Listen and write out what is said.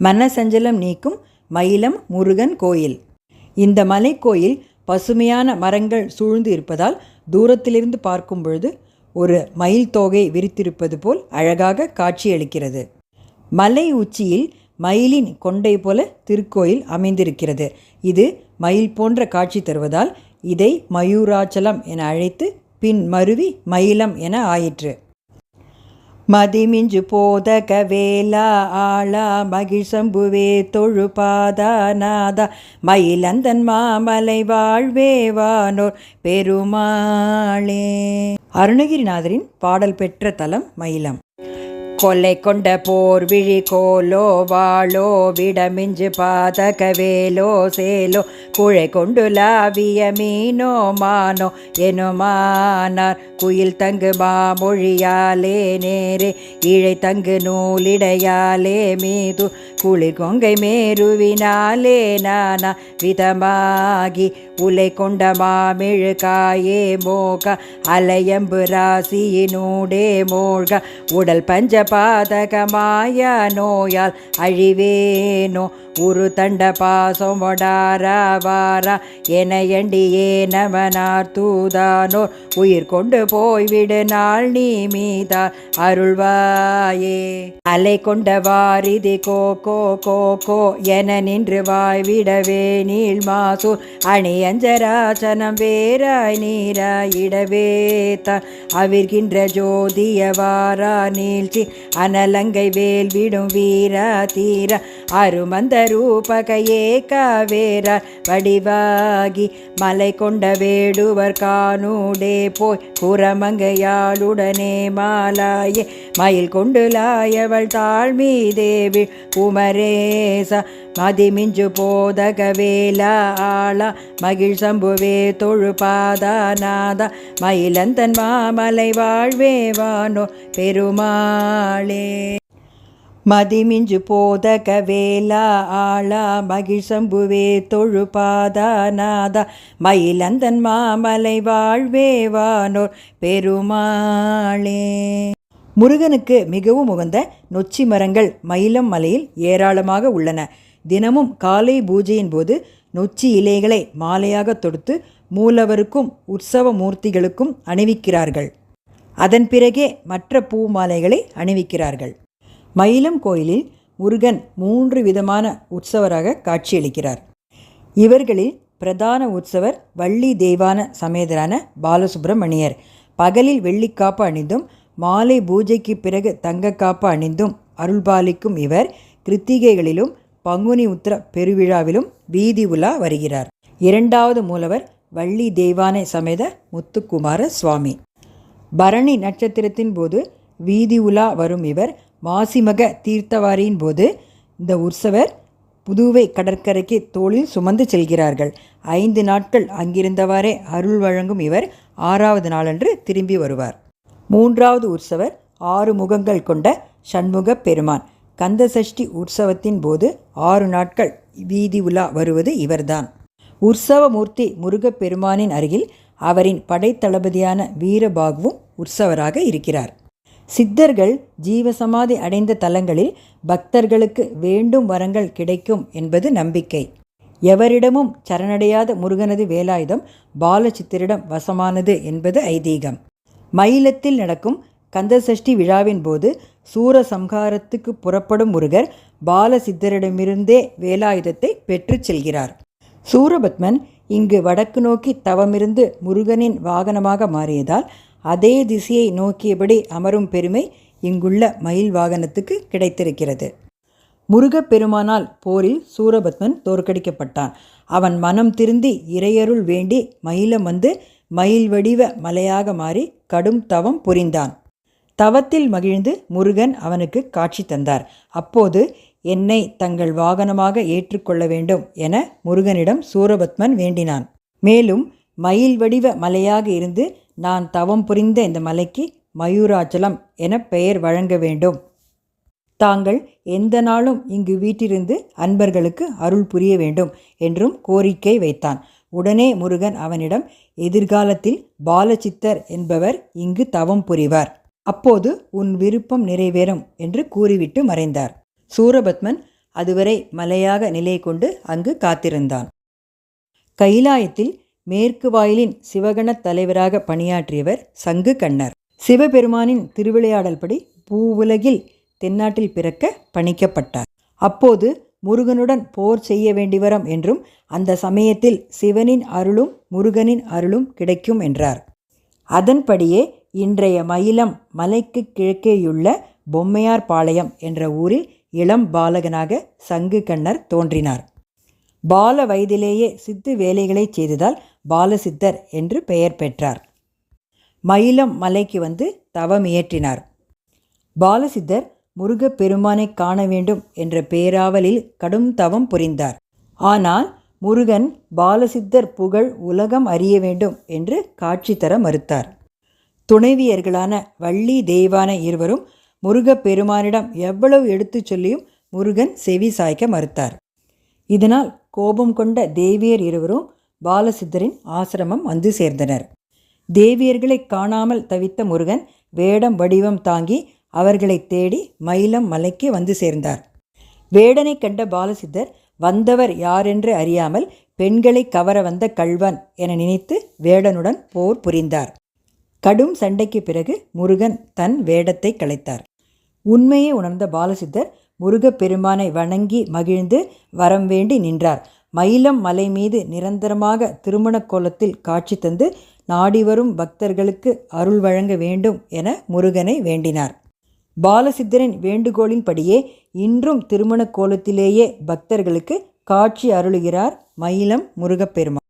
மனசஞ்சலம் நீக்கும் மயிலம் முருகன் கோயில். இந்த மலைக்கோயில் பசுமையான மரங்கள் சூழ்ந்து இருப்பதால் தூரத்திலிருந்து பார்க்கும் பொழுது ஒரு மயில் தோகை விரித்திருப்பது போல் அழகாக காட்சியளிக்கிறது. மலை உச்சியில் மயிலின் கொண்டை போல திருக்கோயில் அமைந்திருக்கிறது. இது மயில் போன்ற காட்சி தருவதால் இதை மயூராச்சலம் என அழைத்து பின் மருவி மயிலம் என ஆயிற்று. மதிமிஞ்சு போதக வேலா ஆளா மகிழ்சம்புவே தொழுபாதா நாதா. மயிலந்தன் மாமலை வாழ்வே வானோர் பெருமாளே. அருணகிரிநாதரின் பாடல் பெற்ற தலம் மயிலம். கொலை கொண்ட போர் விழி கோலோ வாழோ விடமிஞ்சு பாதக வேலோ சேலோ குழை கொண்டு லாவிய மீனோ மானோ எனுமானார். குயில் தங்கு மாமொழியாலே நேரே இழை தங்கு நூலிடையாலே மீது. குளிர் கொங்கை மேருவினாலே நானா விதமாகி உலை கொண்ட மாமிழுக்காயே மோக அலையம்பு ராசியினூடே மூழ்க. உடல் பஞ்ச പാതകമായ നോയാൽ അഴിവേനോ உரு தண்ட பாசம் ஒடாரா வாரா என எண்டியே நமனார் தூதானோர் உயிர் கொண்டு போய்விடு நாள் நீ மீதா அருள்வாயே. அலை கொண்ட வாரிதி கோ கோ கோ கோ என நின்று வாய்விடவே நீள் மாசூர் அணி அஞ்சராசனம் வேறாய் நீராயிடவே த அவிர்கின்ற ஜோதிய வாரா நீழ்ச்சி அனலங்கை வேல் விடும் வீரா தீர அருமந்த ரூபக ஏகாவேர வடிவாகி மலை கொண்ட வேடுவர் காணூடே போய் குரமங்கையாளுடனே மாலாயே. மயில் கொண்டு லாயவள் தாழ்மீதேவி குமரேச மதிமிஞ்சு போதக வேலா ஆளா. மகிழ் சம்புவே தொழு பாதா நாதா. மயிலந்தன் மாமலை வாழ்வேவானோ பெருமாளே. மதிமிஞ்சு போதக வேலா ஆளா மகிழ்சம்புவே தொழுபாதா நாதா. மயிலந்தன் மாமலை வாழ்வே வானோர் பெருமாளே. முருகனுக்கு மிகவும் உகந்த நொச்சி மரங்கள் மயிலம் மலையில் ஏராளமாக உள்ளன. தினமும் காலை பூஜையின் போது நொச்சி இலைகளை மாலையாக தொடுத்து மூலவருக்கும் உற்சவ மூர்த்திகளுக்கும் அணிவிக்கிறார்கள். அதன் பிறகே மற்ற பூ மாலைகளை அணிவிக்கிறார்கள். மயிலம் கோயிலில் முருகன் மூன்று விதமான உற்சவராக காட்சியளிக்கிறார். இவர்களில் பிரதான உற்சவர் வள்ளி தெய்வான சமேதரான பாலசுப்பிரமணியர் பகலில் வெள்ளிக்காப்பு அணிந்தும் மாலை பூஜைக்கு பிறகு தங்கக்காப்பு அணிந்தும் அருள்பாலிக்கும் இவர் கிருத்திகைகளிலும் பங்குனி உத்திர பெருவிழாவிலும் வீதி உலா வருகிறார். இரண்டாவது மூலவர் வள்ளி தெய்வானை சமேத முத்துக்குமார சுவாமி பரணி நட்சத்திரத்தின் போது வீதி உலா வரும் இவர் மாசிமக தீர்த்தவாரியின் போது இந்த உற்சவர் புதுவை கடற்கரைக்கு தோளில் சுமந்து செல்கிறார்கள். ஐந்து நாட்கள் அங்கிருந்தவாறே அருள் வழங்கும் இவர் ஆறாவது நாளன்று திரும்பி வருவார். மூன்றாவது உற்சவர் ஆறு முகங்கள் கொண்ட சண்முக பெருமான். கந்தசஷ்டி உற்சவத்தின் போது ஆறு நாட்கள் வீதி உலா வருவது இவர்தான். உற்சவமூர்த்தி முருகப்பெருமானின் அருகில் அவரின் படைத்தளபதியான வீரபாகுவும் உற்சவராக இருக்கிறார். சித்தர்கள் ஜீவசமாதி அடைந்த தலங்களில் பக்தர்களுக்கு வேண்டும் வரங்கள் கிடைக்கும் என்பது நம்பிக்கை. எவரிடமும் சரணடையாத முருகனது வேலாயுதம் பாலசித்தரிடம் வசமானது என்பது ஐதீகம். மயிலத்தில் நடக்கும் கந்தசஷ்டி விழாவின் போது சூரசம்ஹாரத்துக்கு புறப்படும் முருகர் பாலசித்தரிடமிருந்தே வேலாயுதத்தை பெற்றுச் செல்கிறார். சூரபத்மன் இங்கு வடக்கு நோக்கி தவமிருந்து முருகனின் வாகனமாக மாறியதால் அதே திசையை நோக்கியபடி அமரும் பெருமை இங்குள்ள மயில் வாகனத்துக்கு கிடைத்திருக்கிறது. முருகப்பெருமானால் போரில் சூரபத்மன் தோற்கடிக்கப்பட்டான். அவன் மனம் திருந்தி இறையருள் வேண்டி மயிலம் வந்து மயில் வடிவ மலையாக மாறி கடும் தவம் புரிந்தான். தவத்தில் மகிழ்ந்து முருகன் அவனுக்கு காட்சி தந்தார். அப்போது என்னை தங்கள் வாகனமாக ஏற்றுக்கொள்ள வேண்டும் என முருகனிடம் சூரபத்மன் வேண்டினான். மேலும் மயில் வடிவ மலையாக இருந்து நான் தவம் புரிந்த இந்த மலைக்கு மயூராச்சலம் என பெயர் வழங்க வேண்டும். தாங்கள் எந்த நாளும் இங்கு வீட்டிருந்து அன்பர்களுக்கு அருள் புரிய வேண்டும் என்றும் கோரிக்கை வைத்தான். உடனே முருகன் அவனிடம் எதிர்காலத்தில் பாலசித்தர் என்பவர் இங்கு தவம் புரிவார். அப்போது உன் விருப்பம் நிறைவேறும் என்று கூறிவிட்டு மறைந்தார். சூரபத்மன் அதுவரை மலையாக நிலை கொண்டு அங்கு காத்திருந்தான். கைலாயத்தில் மேற்கு வாயிலின் சிவகணத் தலைவராக பணியாற்றியவர் சங்கு கண்ணர். சிவபெருமானின் திருவிளையாடல்படி பூவுலகில் தென்னாட்டில் பிறக்க பணிக்கப்பட்டார். அப்போது முருகனுடன் போர் செய்ய வேண்டிவரும் என்றும் அந்த சமயத்தில் சிவனின் அருளும் முருகனின் அருளும் கிடைக்கும் என்றார். அதன்படியே இன்றைய மயிலம் மலைக்கு கிழக்கேயுள்ள பொம்மையார் பாளையம் என்ற ஊரில் இளம் பாலகனாக சங்கு கண்ணர் தோன்றினார். பால வயதிலேயே சித்து வேலைகளை செய்ததால் பாலசித்தர் என்று பெயர் பெற்றார். மயிலம் மலைக்கு வந்து தவம் இயற்றினார். பாலசித்தர் முருகப்பெருமானை காண வேண்டும் என்ற பேராவலில் கடும் தவம் புரிந்தார். ஆனால் முருகன் பாலசித்தர் புகழ் உலகம் அறிய வேண்டும் என்று காட்சி தர மறுத்தார். துணைவியர்களான வள்ளி தெய்வான இருவரும் முருகப்பெருமானிடம் எவ்வளவு எடுத்துச் சொல்லியும் முருகன் செவி சாய்க்க மறுத்தார். இதனால் கோபம் கொண்ட தேவியர் இருவரும் பாலசித்தரின் ஆசிரமம் வந்து சேர்ந்தனர். தேவியர்களை காணாமல் தவித்த முருகன் வேடம் வடிவம் தாங்கி அவர்களை தேடி மயிலம் மலைக்கு வந்து சேர்ந்தார். வேடனை கண்ட பாலசித்தர் வந்தவர் யாரென்று அறியாமல் பெண்களை கவர வந்த கள்வன் என நினைத்து வேடனுடன் போர் புரிந்தார். கடும் சண்டைக்கு பிறகு முருகன் தன் வேடத்தை கலைத்தார். உண்மையை உணர்ந்த பாலசித்தர் முருகப்பெருமானை வணங்கி மகிழ்ந்து வரம் வேண்டி நின்றார். மயிலம் மலை மீது நிரந்தரமாக திருமண கோலத்தில் காட்சி தந்து நாடி வரும் பக்தர்களுக்கு அருள் வழங்க வேண்டும் என முருகனை வேண்டினார். பாலசித்தரின் வேண்டுகோளின்படியே இன்றும் திருமண கோலத்திலேயே பக்தர்களுக்கு காட்சி அருளுகிறார் மயிலம் முருகப்பெருமான்.